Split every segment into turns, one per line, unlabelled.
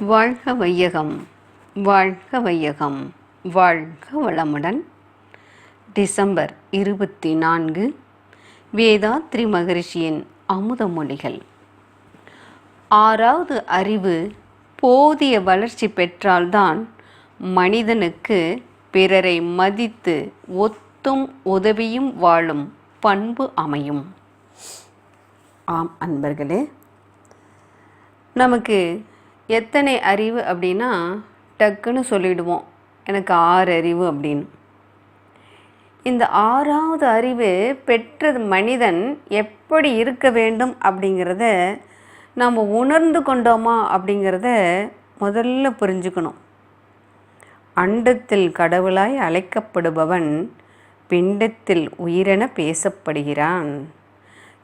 வாழ்க வையகம் வாழ்க வையகம் வாழ்க வளமுடன். டிசம்பர் இருபத்தி நான்கு வேதாத்ரி மகரிஷியின் அமுத மொழிகள். ஆறாவது அறிவு போதிய வளர்ச்சி பெற்றால்தான் மனிதனுக்கு பிறரை மதித்து ஒத்தும் உதவியும் வாழும் பண்பு அமையும். ஆம் அன்பர்களே நமக்கு எத்தனை அறிவு அப்படின்னா டக்குன்னு சொல்லிடுவோம். எனக்கு ஆறு அறிவு அப்படின்னு. இந்த ஆறாவது அறிவு பெற்ற மனிதன் எப்படி இருக்க வேண்டும் அப்படிங்கிறத நாம் உணர்ந்து கொண்டோமா அப்படிங்கிறத முதல்ல புரிஞ்சுக்கணும். அண்டத்தில் கடவுளாய் அழைக்கப்படுபவன் பிண்டத்தில் உயிரென பேசப்படுகிறான்.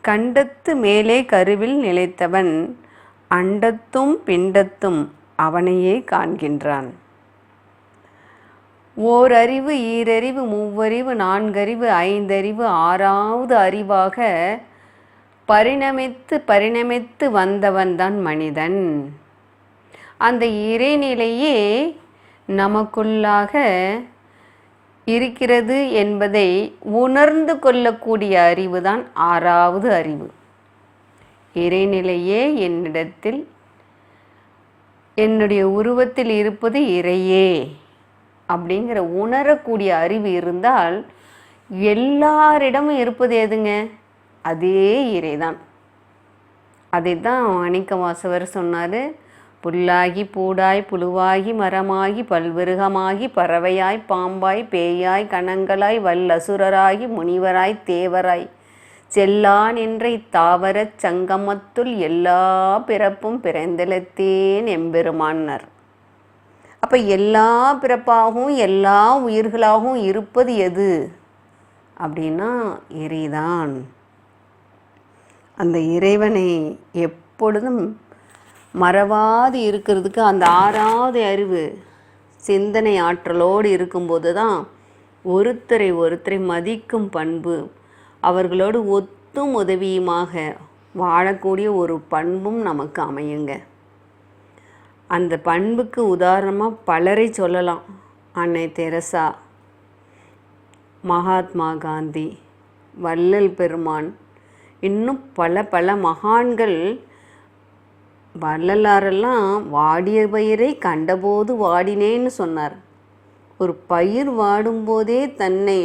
கண்டத்து மேலே கருவில் நிலைத்தவன் அண்டத்தும் பிண்டத்தும் அவனையே காண்கின்றான். ஓரறிவு ஈரறிவு மூவறிவு நான்கறிவு ஐந்தறிவு ஆறாவது அறிவாக பரிணமித்து பரிணமித்து வந்தவன்தான் மனிதன். அந்த இறைநிலையே நமக்குள்ளாக இருக்கிறது என்பதை உணர்ந்து கொள்ளக்கூடிய அறிவு தான் ஆறாவது அறிவு. இறைநிலையே என்னிடத்தில் என்னுடைய உருவத்தில் இருப்பது இறையே அப்படிங்கிற உணரக்கூடிய அறிவு இருந்தால் எல்லாரிடமும் இருப்பது எதுங்க? அதே இறைதான். அதை தான் அணிக்க வாசவர் சொன்னார். புல்லாகி பூடாய் புழுவாகி மரமாகி பல்விருகமாகி பறவையாய் பாம்பாய் பேயாய் கணங்களாய் வல்லசுரராகி முனிவராய் தேவராய். செல்லான் என்ற இத்தாவரச் சங்கமத்துள் எல்லா பிறப்பும் பிறந்தெழுத்தேன் எம்பெருமான்னர். அப்போ எல்லா பிறப்பாகவும் எல்லா உயிர்களாகவும் இருப்பது எது? அப்படின்னா இறைதான். அந்த இறைவனை எப்பொழுதும் மறவாது இருக்கிறதுக்கு அந்த ஆறாவது அறிவு சிந்தனை ஆற்றலோடு இருக்கும்போது தான் ஒருத்தரை ஒருத்தரை மதிக்கும் பண்பு அவர்களோடு ஒத்தும் உதவியுமாக வாழக்கூடிய ஒரு பண்பும் நமக்கு அமையுங்க. அந்த பண்புக்கு உதாரணமாக பலரை சொல்லலாம். அன்னை தெரசா மகாத்மா காந்தி வள்ளல் பெருமான் இன்னும் பல பல மகான்கள் வள்ளலாரெல்லாம் வாடிய பயிரை கண்டபோது வாடினேன்னு சொன்னார். ஒரு பயிர் வாடும்போதே தன்னை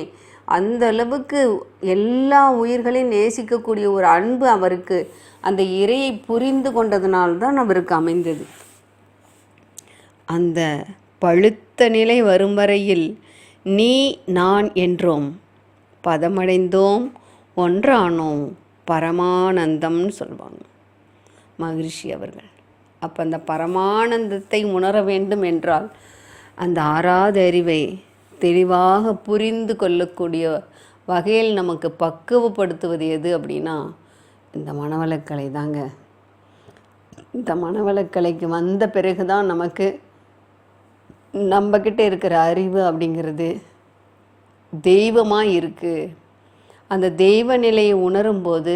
அந்த அளவுக்கு எல்லா உயிர்களையும் நேசிக்கக்கூடிய ஒரு அன்பு அவருக்கு. அந்த இறையை புரிந்து கொண்டதுனால்தான் அவருக்கு அமைந்தது. அந்த பழுத்த நிலை வரும் வரையில் நீ நான் என்றோம். பதமடைந்தோம் ஒன்றானோம். பரமானந்தம்னு சொல்லுவாங்க மகிழ்ச்சி அவர்கள். அப்போ அந்த பரமானந்தத்தை உணர வேண்டும் என்றால் அந்த ஆறாவது அறிவை தெளிவாக புரிந்து கொள்ளக்கூடிய வகையில் நமக்கு பக்குவப்படுத்துவது எது அப்படின்னா இந்த மனவளக்கலை தாங்க. இந்த மனவளக்கலைக்கு வந்த பிறகு தான் நமக்கு நம்மக்கிட்ட இருக்கிற அறிவு அப்படிங்கிறது தெய்வமாக இருக்குது அந்த தெய்வ நிலையை உணரும்போது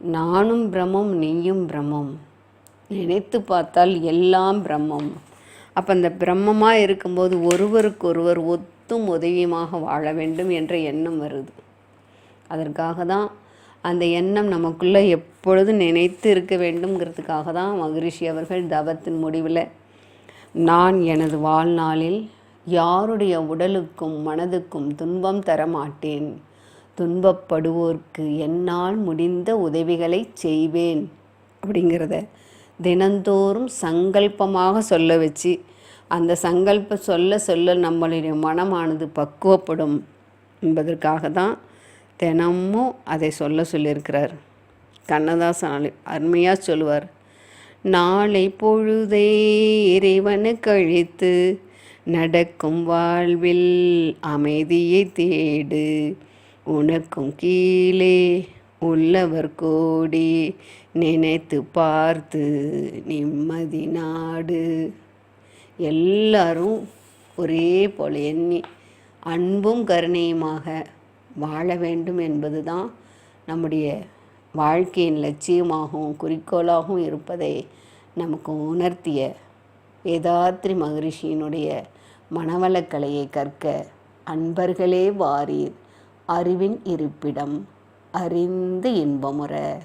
நானும் பிரம்மம் நீயும் பிரம்மம். நினைத்து பார்த்தால் எல்லாம் பிரம்மம். அப்போ அந்த பிரம்மமாக இருக்கும்போது ஒருவருக்கொருவர் ஒத்து ஒத்தும் உதவியுமாக வாழ வேண்டும் என்ற எண்ணம் வருது. அதற்காக தான் அந்த எண்ணம் நமக்குள்ளே எப்பொழுது நினைத்து இருக்க வேண்டும்ங்கிறதுக்காக தான் மகரிஷி அவர்கள் தவத்தின் முடிவில் நான் எனது வாழ்நாளில் யாருடைய உடலுக்கும் மனதுக்கும் துன்பம் தர மாட்டேன் துன்பப்படுவோர்க்கு என்னால் முடிந்த உதவிகளை செய்வேன். அப்படிங்கிறத தினந்தோறும் சங்கல்பமாக சொல்ல வச்சு அந்த சங்கல்ப சொல்ல சொல்ல நம்மளுடைய மனமானது பக்குவப்படும் என்பதற்காக தான் தினமும் அதை சொல்ல சொல்லியிருக்கிறார். கண்ணதாசன் அருமையாக சொல்லுவார் நாளை பொழுதே இறைவனு கழித்து நடக்கும் வாழ்வில் அமைதியை தேடு. உனக்கும் கீழே உள்ளவர் கோடி நினைத்து பார்த்து நிம்மதி நாடு. எல்லாரும் ஒரே போல எண்ணி அன்பும் கருணையுமாக வாழ வேண்டும் என்பது தான் நம்முடைய வாழ்க்கையின் லட்சியமாகவும் குறிக்கோளாகவும் இருப்பதை நமக்கு உணர்த்திய வேதாத்ரி மகரிஷியினுடைய மனவளக்கலையை கற்க அன்பர்களே வாரீர் அறிவின் இருப்பிடம் அறிந்து இன்பமுற.